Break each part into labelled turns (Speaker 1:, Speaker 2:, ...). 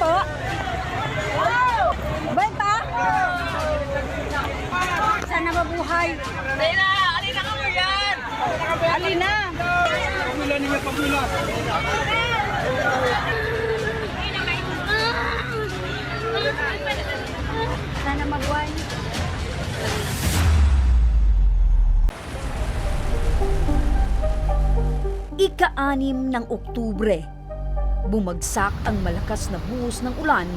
Speaker 1: po. Benta? Sana mabuhay.
Speaker 2: Alina! Alina ka mo yan!
Speaker 1: Alina.
Speaker 3: Pagmula ninyo, pagmula.
Speaker 1: Sana mabuhay.
Speaker 4: Ika-anim ng Oktubre, bumagsak ang malakas na buhos ng ulan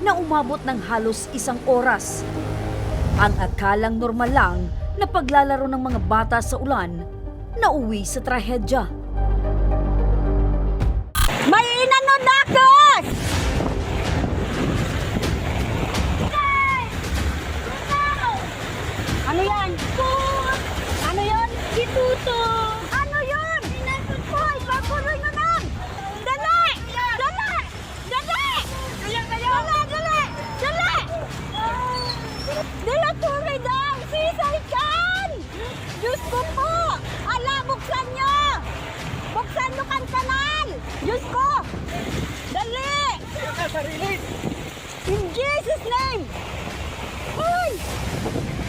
Speaker 4: na umabot ng halos isang oras. Ang akalang normal lang na paglalaro ng mga bata sa ulan, nauwi sa trahedya.
Speaker 1: May inanod nakos! Ano yan? Ano yan? Si In Jesus' name! Hoy!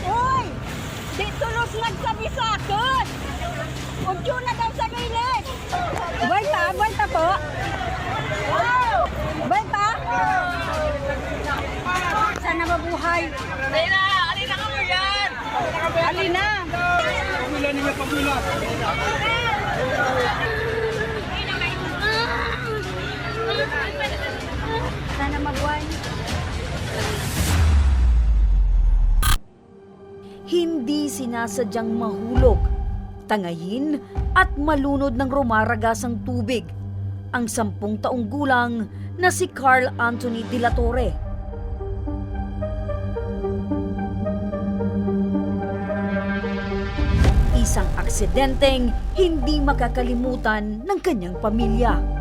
Speaker 1: Hoy! Di tulos nagsabi sa akin! Udyo na daw sa gilid! Benta, benta po! Benta! Sana mabuhay!
Speaker 2: Alina! Alina ka mo yan!
Speaker 1: Alina!
Speaker 3: Pagmula ninyo, pagmula.
Speaker 1: Sana mabuhay!
Speaker 4: Hindi sinasadyang mahulog, tangayin at malunod ng rumaragasang tubig ang sampung taong gulang na si Carl Anthony de la Torre. Isang aksidenteng hindi makakalimutan ng kanyang pamilya.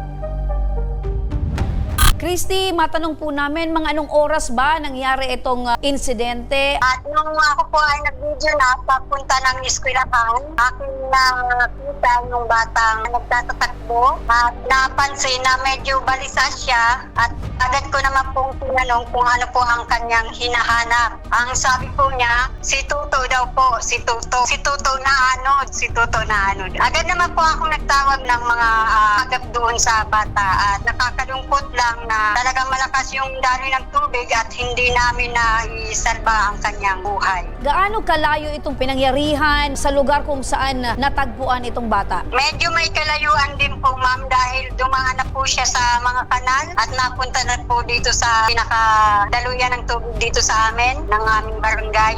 Speaker 5: Christy, matanong po namin, mga anong oras ba nangyari itong uh, insidente?
Speaker 6: At nung ako po ay nag-video na papunta ng eskwelahan, aking nakita yung batang nagtatatakbo at napansin na medyo balisa siya at agad ko naman pong tinanong kung ano po ang kanyang hinahanap. Ang sabi po niya, si Tuto daw po, si Tuto. Si Tuto na anod, si Tuto na anod. Agad naman po ako nagtawag ng mga ah, agap doon sa bata at nakakalungkot lang na talagang malakas yung daloy ng tubig at hindi namin na isalba ang kanyang buhay.
Speaker 5: Gaano kalayo itong pinangyarihan sa lugar kung saan uh, natagpuan itong bata?
Speaker 6: Medyo may kalayuan din po ma'am dahil dumaan na po siya sa mga kanal at napunta na po dito sa pinakadaluyan ng tubig dito sa amin, ng aming barangay.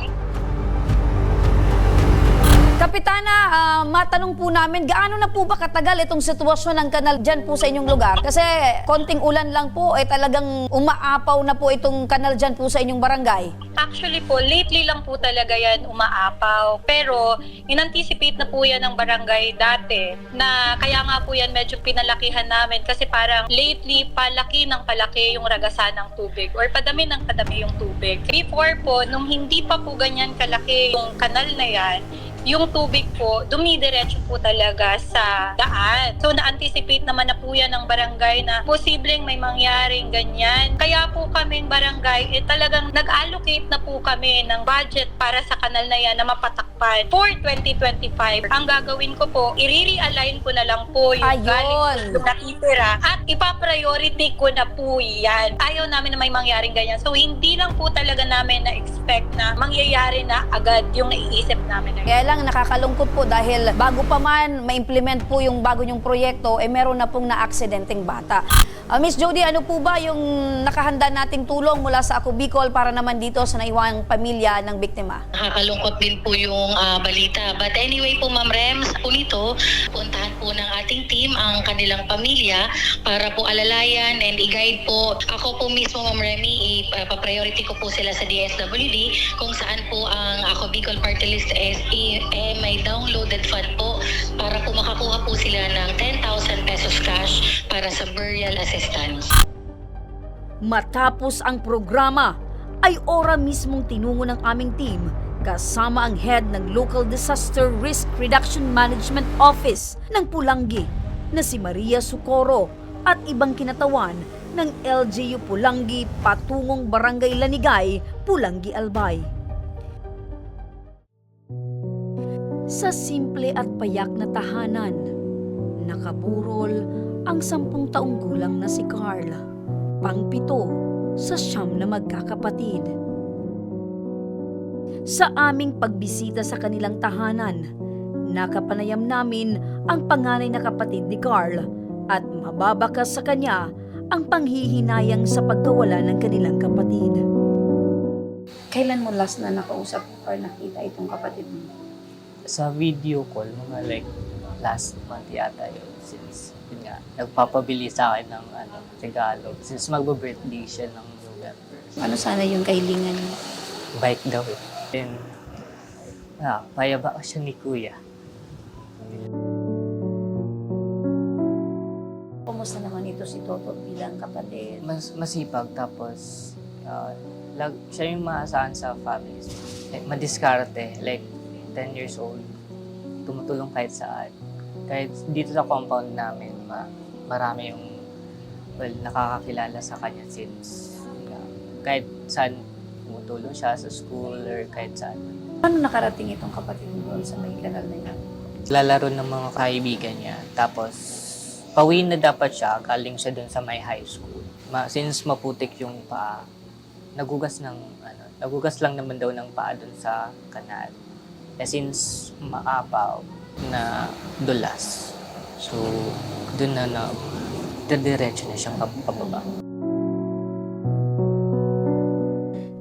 Speaker 5: Kapitana, ah, matanong po namin, gaano na po ba katagal itong sitwasyon ng kanal dyan po sa inyong lugar? Kasi konting ulan lang po, eh talagang umaapaw na po itong kanal dyan po sa inyong barangay.
Speaker 7: Actually po, lately lang po talaga yan umaapaw. Pero, in-anticipate na po yan ng barangay dati na kaya nga po yan medyo pinalakihan namin kasi parang lately palaki ng palaki yung ragasan ng tubig or padami ng padami yung tubig. Before po, nung hindi pa po ganyan kalaki yung kanal na yan, yung tubig po, dumidiretso po talaga sa daan. So, na-anticipate naman na po yan ng barangay na posibleng may mangyaring ganyan. Kaya po kaming barangay, eh talagang nag-allocate na po kami ng budget para sa kanal na yan na mapatakpan for 2025. Ang gagawin ko po, i-realign ko na lang po yung
Speaker 5: Ayun.
Speaker 7: galing sa natitira at ipa-priority ko na po yan. Ayaw namin na may mangyaring ganyan. So, hindi lang po talaga namin na-expect na mangyayari na agad yung naiisip namin na
Speaker 5: Kaya lang nakakalungkot po dahil bago pa man ma-implement po yung bago nyong proyekto, eh meron na pong na-aksidenteng bata. Ah, Miss Jody, ano po ba yung nakahanda nating tulong mula sa Ako Bicol para naman dito sa naiwang pamilya ng biktima?
Speaker 8: Nakakalungkot din po yung ah, balita. But anyway po, Ma'am Rems, po nito, puntahan po ng ating team ang kanilang pamilya para po alalayan and i-guide po. Ako po mismo, Ma'am Remy, ipa-priority ko po sila sa DSWD kung saan po ang Ako Bicol Party List is eh, may downloaded fund po para po makakuha po sila ng 10,000 pesos cash para sa burial assistance.
Speaker 4: Matapos ang programa, ay ora mismong tinungo ng aming team kasama ang head ng Local Disaster Risk Reduction Management Office ng Pulangi na si Maria Socorro at ibang kinatawan ng LGU Pulangi patungong Barangay Lanigay, Pulangi Albay. Sa simple at payak na tahanan, nakaburol ang sampung taong gulang na si Carl, pangpito sa siyam na magkakapatid. Sa aming pagbisita sa kanilang tahanan, nakapanayam namin ang panganay na kapatid ni Carl at mababakas sa kanya ang panghihinayang sa pagkawala ng kanilang kapatid.
Speaker 5: Kailan mo last na nakausap or nakita itong kapatid mo?
Speaker 2: Sa video call, mga like last month yata yun. Since, yun nga, nagpapabili sa akin ng ano, regalo. Since magbo-birthday siya ng November.
Speaker 5: Ano sana yung kahilingan mo?
Speaker 2: Bike daw eh. Then, ah, payaba siya ni Kuya.
Speaker 5: Kumusta naman ito si Toto bilang kapatid?
Speaker 2: Mas masipag tapos ah, lag, siya yung maasahan sa family. Like, madiskarte. Like, 10 years old. Tumutulong kahit saan. Kahit dito sa compound namin, ma, marami yung well, nakakakilala sa kanya since yeah, kahit saan tumutulong siya sa school or kahit saan.
Speaker 5: Paano nakarating itong kapatid mo sa may kanal na yan?
Speaker 2: Lalaro ng mga kaibigan niya. Tapos, pauwi na dapat siya. Galing siya dun sa may high school. Ma, since maputik yung paa, nagugas ng, ano, nagugas lang naman daw ng paa dun sa kanal. Eh, since maapaw na dulas. So, dun na na, diretso na siyang pab- pababa.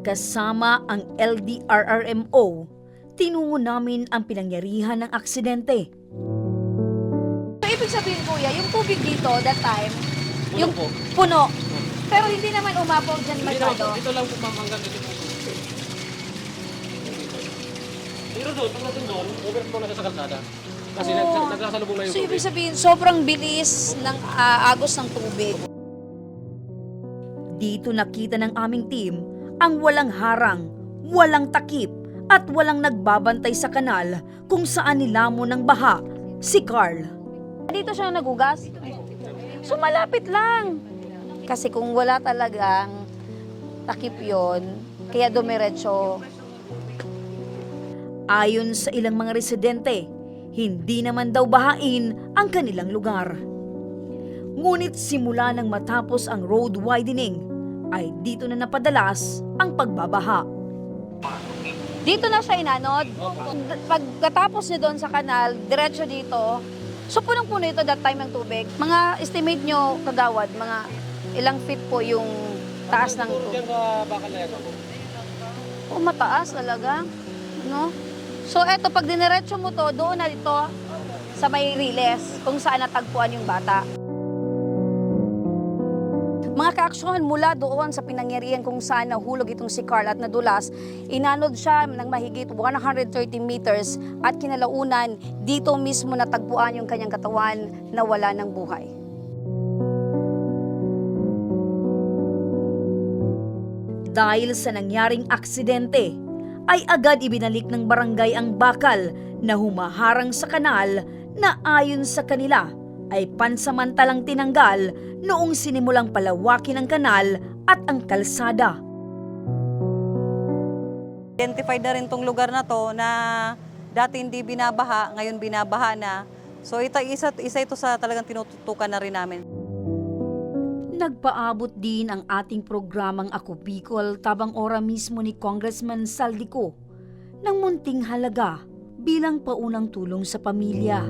Speaker 4: Kasama ang LDRRMO, tinungo namin ang pinangyarihan ng aksidente.
Speaker 5: So, ibig sabihin, kuya, yung tubig dito, that time, yung puno. Pero hindi naman umapaw dyan masyado.
Speaker 3: Ito lang po ma'am hanggang dito po. Pero doon, pag natin doon, overflow na siya sa kalsada. Kasi
Speaker 5: Oo.
Speaker 3: nag- nagsasalubong na yung
Speaker 5: So, ibig
Speaker 3: tubig.
Speaker 5: sabihin, sobrang bilis ng ah, agos ng tubig.
Speaker 4: Dito nakita ng aming team ang walang harang, walang takip at walang nagbabantay sa kanal kung saan nilamon ng baha si Carl.
Speaker 5: Dito siya nagugas. So, malapit lang. Kasi kung wala talagang takip yon kaya dumiretso.
Speaker 4: Ayon sa ilang mga residente, hindi naman daw bahain ang kanilang lugar. Ngunit simula nang matapos ang road widening, ay dito na napadalas ang pagbabaha.
Speaker 5: Dito na siya inanod. Pagkatapos niya doon sa kanal, diretso dito. So, punong-puno ito that time ng tubig. Mga estimate nyo, kagawad, mga ilang feet po yung taas ng tubig.
Speaker 3: Yan.
Speaker 5: Oh, mataas talaga. No? So, eto, pag diniretso mo to, doon na dito sa may riles, kung saan natagpuan yung bata. Mga kaaksyohan mula doon sa pinangyarihan kung saan nahulog itong si Carl at nadulas, inanod siya ng mahigit 130 meters at kinalaunan dito mismo natagpuan yung kanyang katawan na wala ng buhay.
Speaker 4: Dahil sa nangyaring aksidente, ay agad ibinalik ng barangay ang bakal na humaharang sa kanal na ayon sa kanila ay pansamantalang tinanggal noong sinimulang palawakin ang kanal at ang kalsada.
Speaker 9: Identified na rin tong lugar na to na dati hindi binabaha, ngayon binabaha na. So ito isa, isa ito sa talagang tinututukan na rin namin.
Speaker 4: Nagpaabot din ang ating programang Ako Bicol tabang ora mismo ni Congressman Saldico ng munting halaga bilang paunang tulong sa pamilya.